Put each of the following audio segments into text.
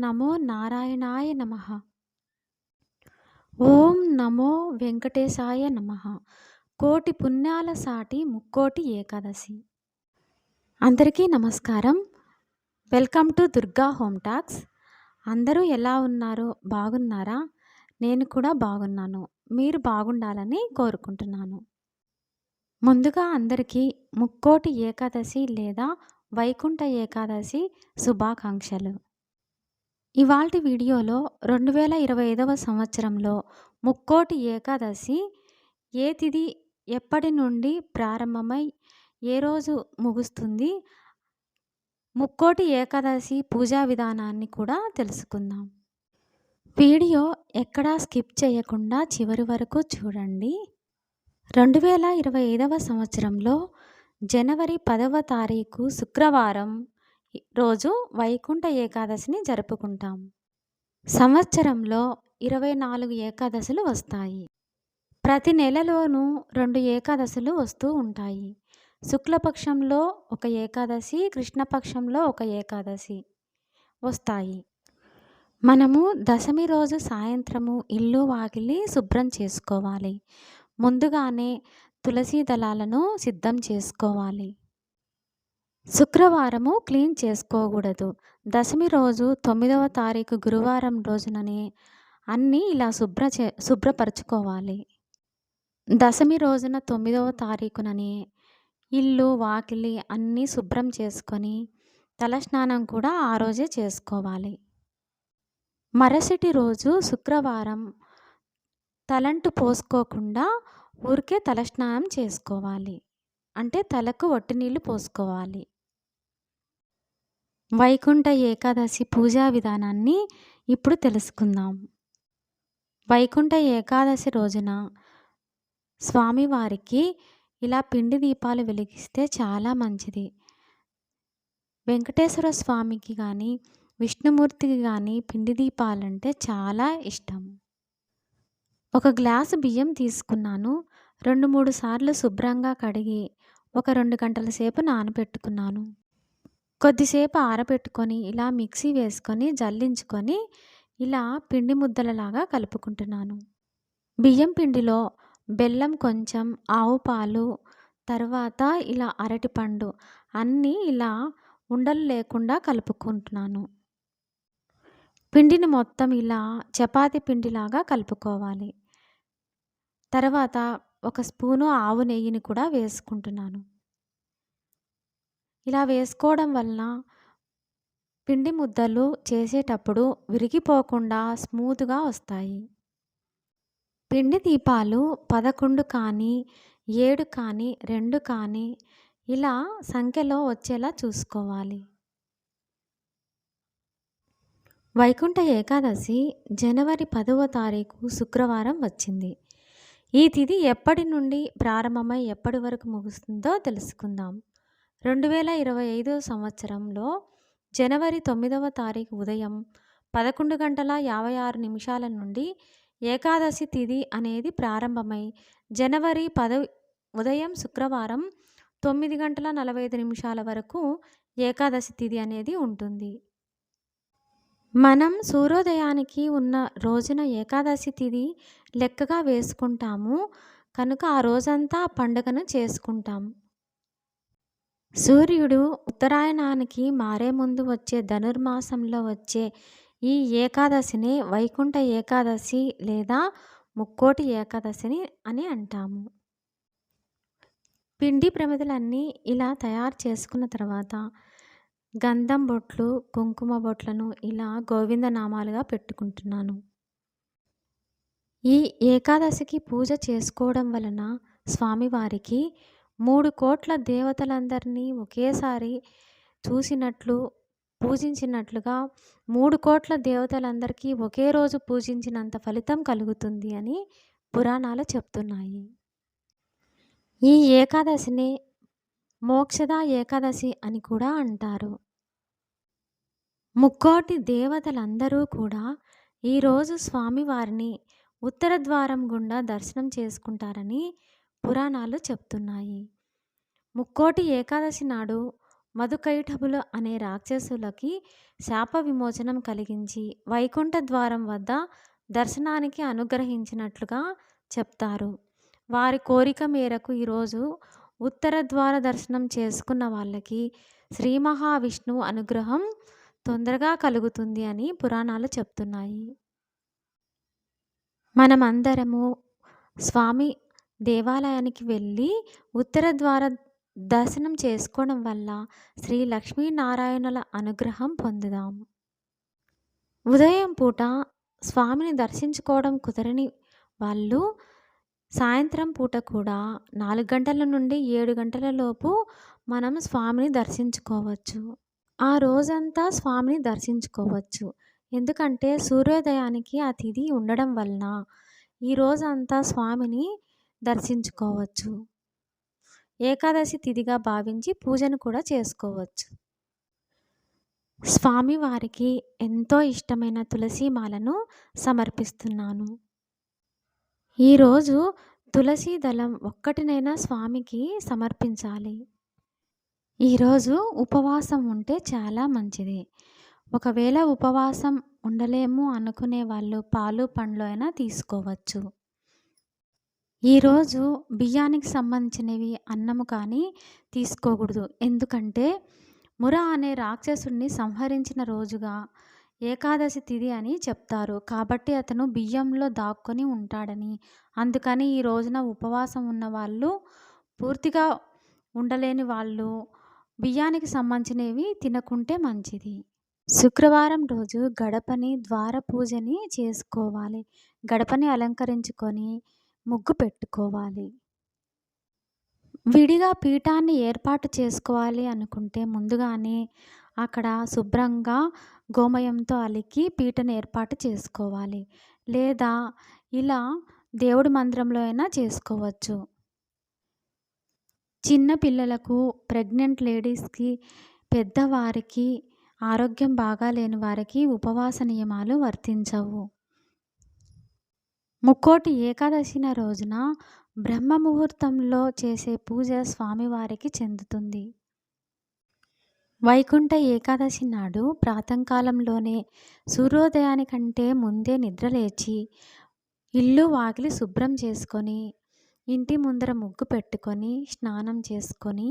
నమో నారాయణాయ నమ. ఓం నమో వెంకటేశాయ నమ. కోటి పుణ్యాల సాటి ముక్కోటి ఏకాదశి. అందరికీ నమస్కారం. Welcome to Durga home talks. అందరూ ఎలా ఉన్నారో బాగున్నారా? నేను కూడా బాగున్నాను. మీరు బాగుండాలని కోరుకుంటున్నాను. ముందుగా అందరికీ ముక్కోటి ఏకాదశి లేదా వైకుంఠ ఏకాదశి శుభాకాంక్షలు. ఇవాల్టి వీడియోలో రెండు వేల ఇరవై ఐదవ సంవత్సరంలో ముక్కోటి ఏకాదశి ఏ తిథి ఎప్పటి నుండి ప్రారంభమై ఏ రోజు ముగుస్తుంది? ముక్కోటి ఏకాదశి పూజా విధానాన్ని కూడా తెలుసుకుందాం. వీడియో ఎక్కడా స్కిప్ చేయకుండా చివరి వరకు చూడండి. రెండు వేల ఇరవై ఐదవ సంవత్సరంలో జనవరి పదవ తారీఖు శుక్రవారం రోజు వైకుంఠ ఏకాదశిని జరుపుకుంటాం. సంవత్సరంలో ఇరవై నాలుగు ఏకాదశులు వస్తాయి. ప్రతి నెలలోనూ రెండు ఏకాదశులు వస్తూ ఉంటాయి. శుక్లపక్షంలో ఒక ఏకాదశి కృష్ణపక్షంలో ఒక ఏకాదశి వస్తాయి. మనము దశమి రోజు సాయంత్రము ఇల్లు వాకిలి శుభ్రం చేసుకోవాలి. ముందుగానే తులసి దళాలను సిద్ధం చేసుకోవాలి. శుక్రవారము క్లీన్ చేసుకోకూడదు. దశమి రోజు తొమ్మిదవ తారీఖు గురువారం రోజుననే అన్నీ ఇలా శుభ్ర చే శుభ్రపరచుకోవాలి. దశమి రోజున తొమ్మిదవ తారీఖుననే ఇల్లు వాకిలి అన్నీ శుభ్రం చేసుకొని తలస్నానం కూడా ఆ రోజే చేసుకోవాలి. మరుసటి రోజు శుక్రవారం తలంటు పోసుకోకుండా ఊరికే తలస్నానం చేసుకోవాలి. అంటే తలకు వట్టి నీళ్ళు పోసుకోవాలి. వైకుంఠ ఏకాదశి పూజా విధానాన్ని ఇప్పుడు తెలుసుకుందాం. వైకుంఠ ఏకాదశి రోజున స్వామివారికి ఇలా పిండి దీపాలు వెలిగిస్తే చాలా మంచిది. వెంకటేశ్వర స్వామికి కానీ విష్ణుమూర్తికి కానీ పిండి దీపాలంటే చాలా ఇష్టం. ఒక గ్లాసు బియ్యం తీసుకున్నాను. రెండు మూడు సార్లు శుభ్రంగా కడిగి ఒక రెండు గంటల సేపు నానబెట్టుకున్నాను. కొద్దిసేపు ఆరబెట్టుకొని ఇలా మిక్సీ వేసుకొని జల్లించుకొని ఇలా పిండి ముద్దలలాగా కలుపుకుంటున్నాను. బియ్యం పిండిలో బెల్లం కొంచెం ఆవు పాలు తర్వాత ఇలా అరటిపండు అన్నీ ఇలా ఉండలు లేకుండా కలుపుకుంటున్నాను. పిండిని మొత్తం ఇలా చపాతి పిండిలాగా కలుపుకోవాలి. తర్వాత ఒక స్పూను ఆవు నెయ్యిని కూడా వేసుకుంటున్నాను. ఇలా వేసుకోవడం వలన పిండి ముద్దలు చేసేటప్పుడు విరిగిపోకుండా స్మూత్గా వస్తాయి. పిండి దీపాలు పదకొండు కానీ ఏడు కానీ రెండు కానీ ఇలా సంఖ్యలో వచ్చేలా చూసుకోవాలి. వైకుంఠ ఏకాదశి జనవరి పదవ తారీఖు శుక్రవారం వచ్చింది. ఈ తిథి ఎప్పటి నుండి ప్రారంభమై ఎప్పటి వరకు ముగుస్తుందో తెలుసుకుందాం. రెండు వేల ఇరవై ఐదో సంవత్సరంలో జనవరి తొమ్మిదవ తారీఖు ఉదయం పదకొండు గంటల యాభై ఆరు నిమిషాల నుండి ఏకాదశి తిథి అనేది ప్రారంభమై జనవరి పద ఉదయం శుక్రవారం తొమ్మిది గంటల నలభై ఐదు నిమిషాల వరకు ఏకాదశి తిథి అనేది ఉంటుంది. మనం సూర్యోదయానికి ఉన్న రోజున ఏకాదశి తిథి లెక్కగా వేసుకుంటాము. కనుక ఆ రోజంతా పండుగను చేసుకుంటాం. సూర్యుడు ఉత్తరాయణానికి మారే ముందు వచ్చే ధనుర్మాసంలో వచ్చే ఈ ఏకాదశిని వైకుంఠ ఏకాదశి లేదా ముక్కోటి ఏకాదశిని అని అంటాము. పిండి ప్రమిదలన్నీ ఇలా తయారు చేసుకున్న తర్వాత గంధం బొట్లు కుంకుమ బొట్లను ఇలా గోవిందనామాలుగా పెట్టుకుంటున్నాను. ఈ ఏకాదశికి పూజ చేసుకోవడం వలన స్వామివారికి మూడు కోట్ల దేవతలందరినీ ఒకేసారి చూసినట్లు పూజించినట్లుగా మూడు కోట్ల దేవతలందరికీ ఒకే రోజు పూజించినంత ఫలితం కలుగుతుంది అని పురాణాలు చెప్తున్నాయి. ఈ ఏకాదశిని మోక్షద ఏకాదశి అని కూడా అంటారు. ముక్కోటి దేవతలందరూ కూడా ఈరోజు స్వామివారిని ఉత్తర ద్వారం గుండా దర్శనం చేసుకుంటారని పురాణాలు చెప్తున్నాయి. ముక్కోటి ఏకాదశి నాడు మధుకైటభులు అనే రాక్షసులకి శాప విమోచనం కలిగించి వైకుంఠ ద్వారం వద్ద దర్శనానికి అనుగ్రహించినట్లుగా చెప్తారు. వారి కోరిక మేరకు ఈరోజు ఉత్తర ద్వార దర్శనం చేసుకున్న వాళ్ళకి శ్రీ మహావిష్ణువు అనుగ్రహం తొందరగా కలుగుతుంది అని పురాణాలు చెప్తున్నాయి. మనమందరము స్వామి దేవాలయానికి వెళ్ళి ఉత్తర ద్వార దర్శనం చేసుకోవడం వల్ల శ్రీ లక్ష్మీనారాయణుల అనుగ్రహం పొందుదాం. ఉదయం పూట స్వామిని దర్శించుకోవడం కుదరని వాళ్ళు సాయంత్రం పూట కూడా నాలుగు గంటల నుండి ఏడు గంటల లోపు మనం స్వామిని దర్శించుకోవచ్చు. ఆ రోజంతా స్వామిని దర్శించుకోవచ్చు. ఎందుకంటే సూర్యోదయానికి ఆ తిథి ఉండడం వలన ఈ రోజంతా స్వామిని దర్శించుకోవచ్చు. ఏకాదశి తిథిగా భావించి పూజను కూడా చేసుకోవచ్చు. స్వామివారికి ఎంతో ఇష్టమైన తులసి మాలను సమర్పిస్తున్నాను. ఈరోజు తులసి దళం ఒక్కటినైనా స్వామికి సమర్పించాలి. ఈరోజు ఉపవాసం ఉంటే చాలా మంచిది. ఒకవేళ ఉపవాసం ఉండలేము అనుకునే వాళ్ళు పాలు పండ్లు అయినా తీసుకోవచ్చు. ఈరోజు బియ్యానికి సంబంధించినవి అన్నము కానీ తీసుకోకూడదు. ఎందుకంటే ముర అనే రాక్షసుడిని సంహరించిన రోజుగా ఏకాదశి తిథి అని చెప్తారు. కాబట్టి అతను బియ్యంలో దాక్కొని ఉంటాడని. అందుకని ఈ రోజున ఉపవాసం ఉన్న వాళ్ళు పూర్తిగా ఉండలేని వాళ్ళు బియ్యానికి సంబంధించినవి తినకుంటే మంచిది. శుక్రవారం రోజు గడపని ద్వార పూజని చేసుకోవాలి. గడపని అలంకరించుకొని ముగ్గు పెట్టుకోవాలి. విడిగా పీఠాన్ని ఏర్పాటు చేసుకోవాలి అనుకుంటే ముందుగానే అక్కడ శుభ్రంగా గోమయంతో అలికి పీటను ఏర్పాటు చేసుకోవాలి. లేదా ఇలా దేవుడి మందిరంలో అయినా చేసుకోవచ్చు. చిన్న పిల్లలకు ప్రెగ్నెంట్ లేడీస్కి పెద్దవారికి ఆరోగ్యం బాగా లేని వారికి ఉపవాస నియమాలు వర్తించవు. ముక్కోటి ఏకాదశిన రోజున బ్రహ్మ ముహూర్తంలో చేసే పూజ స్వామివారికి చెందుతుంది. వైకుంఠ ఏకాదశి నాడు ప్రాతంకాలంలోనే సూర్యోదయానికంటే ముందే నిద్రలేచి ఇల్లు వాకిలి శుభ్రం చేసుకొని ఇంటి ముందర ముగ్గు పెట్టుకొని స్నానం చేసుకొని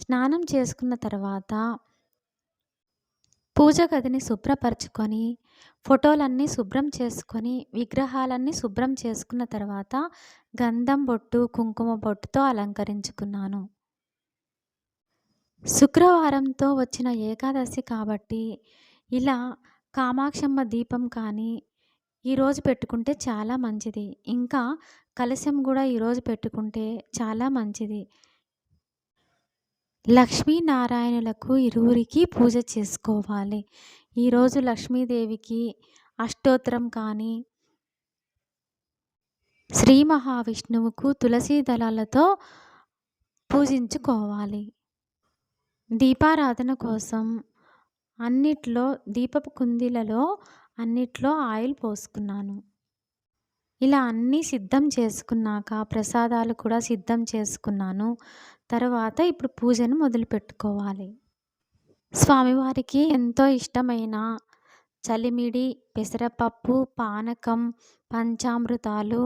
స్నానం చేసుకున్న తర్వాత పూజ గదిని శుభ్రపరచుకొని ఫోటోలన్నీ శుభ్రం చేసుకొని విగ్రహాలన్నీ శుభ్రం చేసుకున్న తర్వాత గంధం బొట్టు కుంకుమ బొట్టుతో అలంకరించుకున్నాను. శుక్రవారంతో వచ్చిన ఏకాదశి కాబట్టి ఇలా కామాక్షమ్మ దీపం కానీ ఈరోజు పెట్టుకుంటే చాలా మంచిది. ఇంకా కలశం కూడా ఈరోజు పెట్టుకుంటే చాలా మంచిది. లక్ష్మీనారాయణులకు ఇరువురికి పూజ చేసుకోవాలి. ఈరోజు లక్ష్మీదేవికి అష్టోత్తరం కానీ శ్రీ మహావిష్ణువుకు తులసీ దళాలతో పూజించుకోవాలి. దీపారాధన కోసం అన్నిట్లో దీపపు కుందీలలో అన్నిట్లో ఆయిల్ పోసుకున్నాను. ఇలా అన్నీ సిద్ధం చేసుకున్నాక ప్రసాదాలు కూడా సిద్ధం చేసుకున్నాను. తర్వాత ఇప్పుడు పూజను మొదలు పెట్టుకోవాలి. స్వామివారికి ఎంతో ఇష్టమైన చలిమిడి పెసరపప్పు పానకం పంచామృతాలు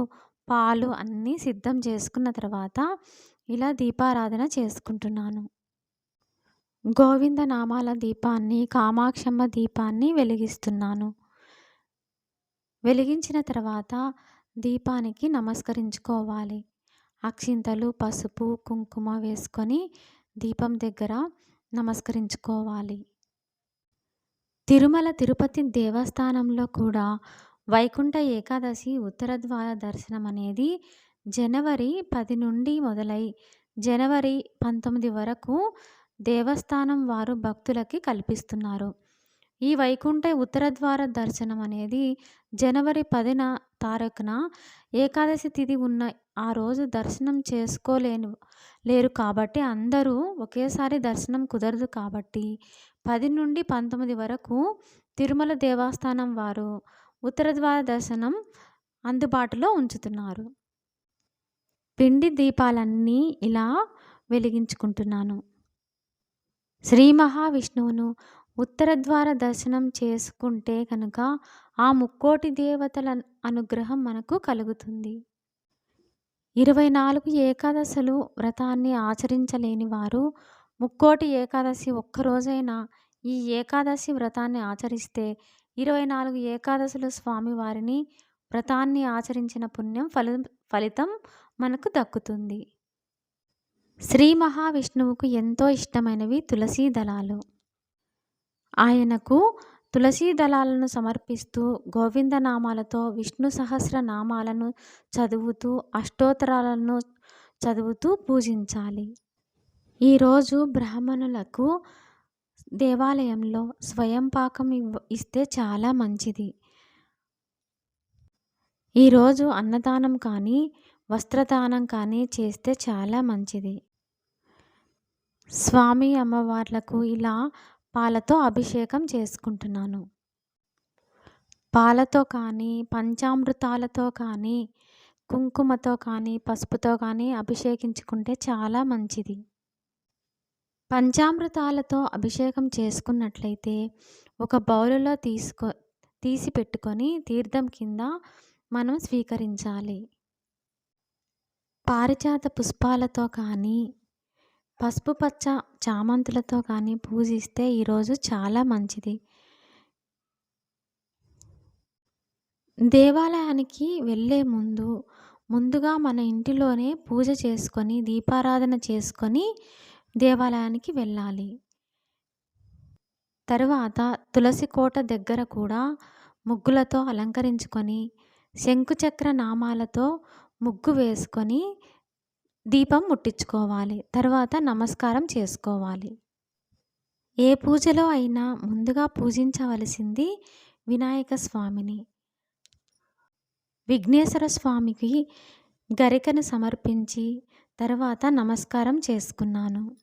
పాలు అన్నీ సిద్ధం చేసుకున్న తర్వాత ఇలా దీపారాధన చేసుకుంటున్నాను. గోవింద నామాల దీపాన్ని కామాక్షమ్మ దీపాన్ని వెలిగిస్తున్నాను. వెలిగించిన తర్వాత దీపానికి నమస్కరించుకోవాలి. అక్షింతలు పసుపు కుంకుమ వేసుకొని దీపం దగ్గర నమస్కరించుకోవాలి. తిరుమల తిరుపతి దేవస్థానంలో కూడా వైకుంఠ ఏకాదశి ఉత్తర ద్వార దర్శనం అనేది జనవరి పది నుండి మొదలై జనవరి పంతొమ్మిది వరకు దేవస్థానం వారు భక్తులకి కల్పిస్తున్నారు. ఈ వైకుంఠ ఉత్తర ద్వార దర్శనం అనేది జనవరి పదిన తారీఖున ఏకాదశి తిథి ఉన్న ఆ రోజు దర్శనం చేసుకోలేను లేరు కాబట్టి అందరూ ఒకేసారి దర్శనం కుదరదు కాబట్టి పది నుండి పంతొమ్మిది వరకు తిరుమల దేవస్థానం వారు ఉత్తర ద్వార దర్శనం అందుబాటులో ఉంచుతున్నారు. పిండి దీపాలన్నీ ఇలా వెలిగించుకుంటున్నాను. శ్రీ మహావిష్ణువును ఉత్తర ద్వార దర్శనం చేసుకుంటే కనుక ఆ ముక్కోటి దేవతల అనుగ్రహం మనకు కలుగుతుంది. ఇరవై నాలుగు ఏకాదశులు వ్రతాన్ని ఆచరించలేని వారు ముక్కోటి ఏకాదశి ఒక్కరోజైనా ఈ ఏకాదశి వ్రతాన్ని ఆచరిస్తే ఇరవై నాలుగు ఏకాదశులు స్వామివారిని వ్రతాన్ని ఆచరించిన పుణ్యం ఫలి ఫలితం మనకు దక్కుతుంది. శ్రీ మహావిష్ణువుకు ఎంతో ఇష్టమైనవి తులసీ దళాలు. ఆయనకు తులసీ దళాలను సమర్పిస్తూ గోవిందనామాలతో విష్ణు సహస్ర నామాలను చదువుతూ అష్టోత్తరాలను చదువుతూ పూజించాలి. ఈరోజు బ్రాహ్మణులకు దేవాలయంలో స్వయం పాకం ఇవ్ ఇస్తే చాలా మంచిది. ఈరోజు అన్నదానం కానీ వస్త్రదానం కానీ చేస్తే చాలా మంచిది. స్వామి అమ్మవార్లకు ఇలా పాలతో అభిషేకం చేసుకుంటున్నాను. పాలతో కానీ పంచామృతాలతో కానీ కుంకుమతో కానీ పసుపుతో కానీ అభిషేకించుకుంటే చాలా మంచిది. పంచామృతాలతో అభిషేకం చేసుకున్నట్లయితే ఒక బౌలులో తీసుకో తీసి పెట్టుకొని తీర్థం కింద మనం స్వీకరించాలి. పారిజాత పుష్పాలతో కానీ పసుపు పచ్చ చామంతులతో కానీ పూజిస్తే ఈరోజు చాలా మంచిది. దేవాలయానికి వెళ్ళే ముందు ముందుగా మన ఇంటిలోనే పూజ చేసుకొని దీపారాధన చేసుకొని దేవాలయానికి వెళ్ళాలి. తరువాత తులసి కోట దగ్గర కూడా ముగ్గులతో అలంకరించుకొని శంకుచక్ర నామాలతో ముగ్గు వేసుకొని దీపం ముట్టించుకోవాలి. తర్వాత నమస్కారం చేసుకోవాలి. ఏ పూజలో అయినా ముందుగా పూజించవలసింది వినాయక స్వామిని. విఘ్నేశ్వర స్వామికి గరికను సమర్పించి తర్వాత నమస్కారం చేసుకున్నాను.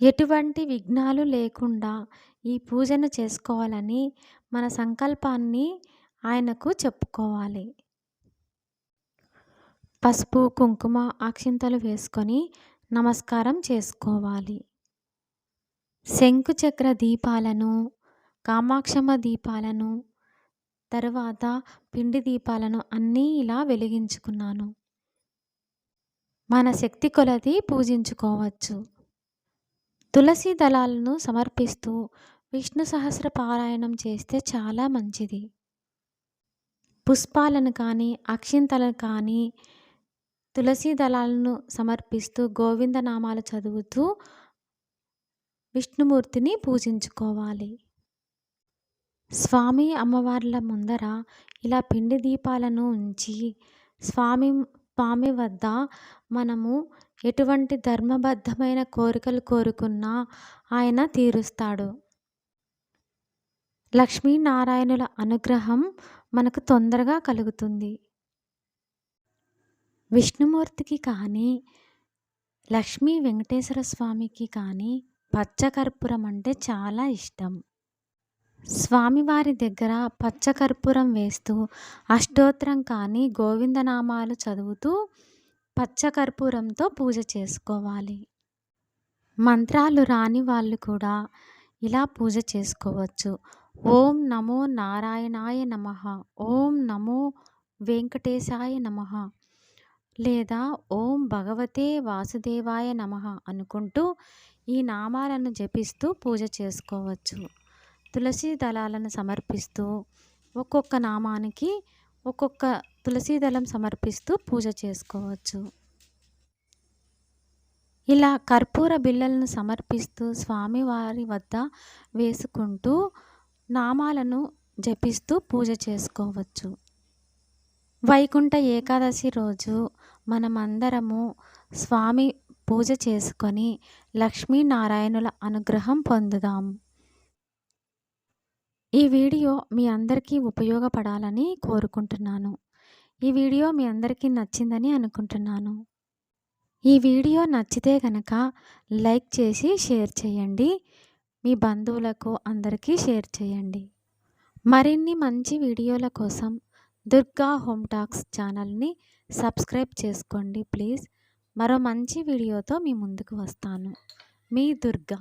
ఎటువంటి విఘ్నాలు లేకుండా ఈ పూజను చేసుకోవాలని మన సంకల్పాన్ని ఆయనకు చెప్పుకోవాలి. పసుపు కుంకుమ అక్షింతలు వేసుకొని నమస్కారం చేసుకోవాలి. శంకుచక్ర దీపాలను కామాక్షమ దీపాలను తర్వాత పిండి దీపాలను అన్నీ ఇలా వెలిగించుకున్నాను. మన శక్తి కొలది పూజించుకోవచ్చు. తులసి దళాలను సమర్పిస్తూ విష్ణు సహస్ర పారాయణం చేస్తే చాలా మంచిది. పుష్పాలను కానీ అక్షింతలను కానీ తులసి దళాలను సమర్పిస్తూ గోవిందనామాలు చదువుతూ విష్ణుమూర్తిని పూజించుకోవాలి. స్వామి అమ్మవార్ల ముందర ఇలా పిండి దీపాలను ఉంచి స్వామి స్వామి వద్ద మనము ఎటువంటి ధర్మబద్ధమైన కోరికలు కోరుకున్నా ఆయన తీరుస్తాడు. లక్ష్మీనారాయణుల అనుగ్రహం మనకు తొందరగా కలుగుతుంది. విష్ణుమూర్తికి కానీ లక్ష్మీ వెంకటేశ్వర స్వామికి కానీ పచ్చకర్పూరం అంటే చాలా ఇష్టం. స్వామివారి దగ్గర పచ్చకర్పూరం వేస్తూ అష్టోత్తరం కానీ గోవిందనామాలు చదువుతూ పచ్చకర్పూరంతో పూజ చేసుకోవాలి. మంత్రాలు రాని వాళ్ళు కూడా ఇలా పూజ చేసుకోవచ్చు. ఓం నమో నారాయణాయ నమ. ఓం నమో వెంకటేశాయ నమ. లేదా ఓం భగవతే వాసుదేవాయ నమ అనుకుంటూ ఈ నామాలను జపిస్తూ పూజ చేసుకోవచ్చు. తులసి దళాలను సమర్పిస్తూ ఒక్కొక్క నామానికి ఒక్కొక్క తులసి దళం సమర్పిస్తూ పూజ చేసుకోవచ్చు. ఇలా కర్పూర బిళ్ళలను సమర్పిస్తూ స్వామివారి వద్ద వేసుకుంటూ నామాలను జపిస్తూ పూజ చేసుకోవచ్చు. వైకుంఠ ఏకాదశి రోజు మనమందరము స్వామి పూజ చేసుకొని లక్ష్మీనారాయణుల అనుగ్రహం పొందుదాం. ఈ వీడియో మీ అందరికీ ఉపయోగపడాలని కోరుకుంటున్నాను. ఈ వీడియో మీ అందరికీ నచ్చిందని అనుకుంటున్నాను. ఈ వీడియో నచ్చితే కనుక లైక్ చేసి షేర్ చేయండి. మీ బంధువులకు అందరికీ షేర్ చేయండి. మరిన్ని మంచి వీడియోల కోసం దుర్గా హోమ్ టాక్స్ ఛానల్ని సబ్స్క్రైబ్ చేసుకోండి ప్లీజ్. మరో మంచి వీడియోతో మీ ముందుకు వస్తాను. మీ దుర్గా.